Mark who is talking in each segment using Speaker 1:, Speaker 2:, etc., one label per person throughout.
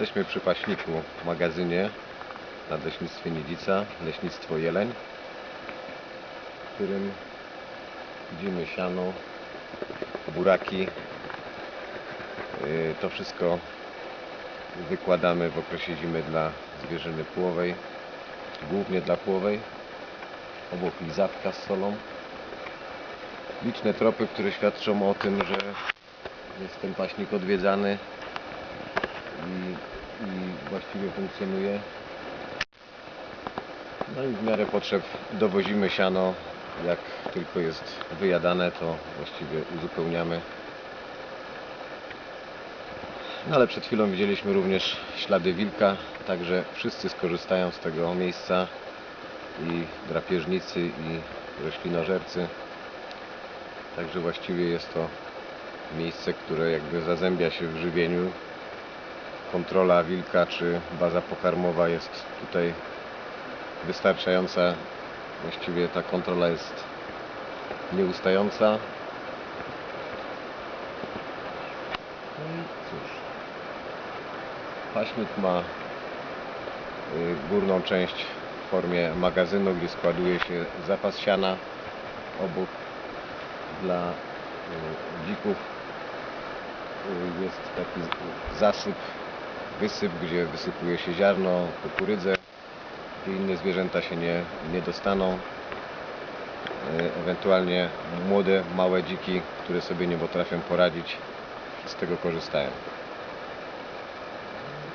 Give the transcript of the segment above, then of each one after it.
Speaker 1: Jesteśmy przy paśniku w magazynie na Leśnictwie Niedzica, Leśnictwo Jeleń, w którym widzimy siano, buraki. Yy, To wszystko wykładamy w okresie zimy dla zwierzyny płowej, głównie dla płowej. Obok lizawka z solą. Liczne tropy, które świadczą o tym, że jest ten paśnik odwiedzany i, właściwie funkcjonuje. No i w miarę potrzeb dowozimy siano. Jak tylko jest wyjadane, to właściwie uzupełniamy. No ale przed chwilą widzieliśmy również ślady wilka, także wszyscy skorzystają z tego miejsca i drapieżnicy i roślinożercy. Także właściwie jest to miejsce, które jakby zazębia się w żywieniu. Kontrola wilka czy baza pokarmowa jest tutaj wystarczająca. Właściwie ta kontrola jest nieustająca. No i cóż. Paśnik ma y, górną część w formie magazynu, gdzie składuje się zapas siana. Obok dla y, dzików y, jest taki zasyp, wysyp, gdzie wysypuje się ziarno, kukurydzę, gdzie inne zwierzęta się nie, nie dostaną. Y, Ewentualnie młode, małe dziki, które sobie nie potrafią poradzić, z tego korzystają. No,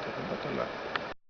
Speaker 1: To chyba tyle.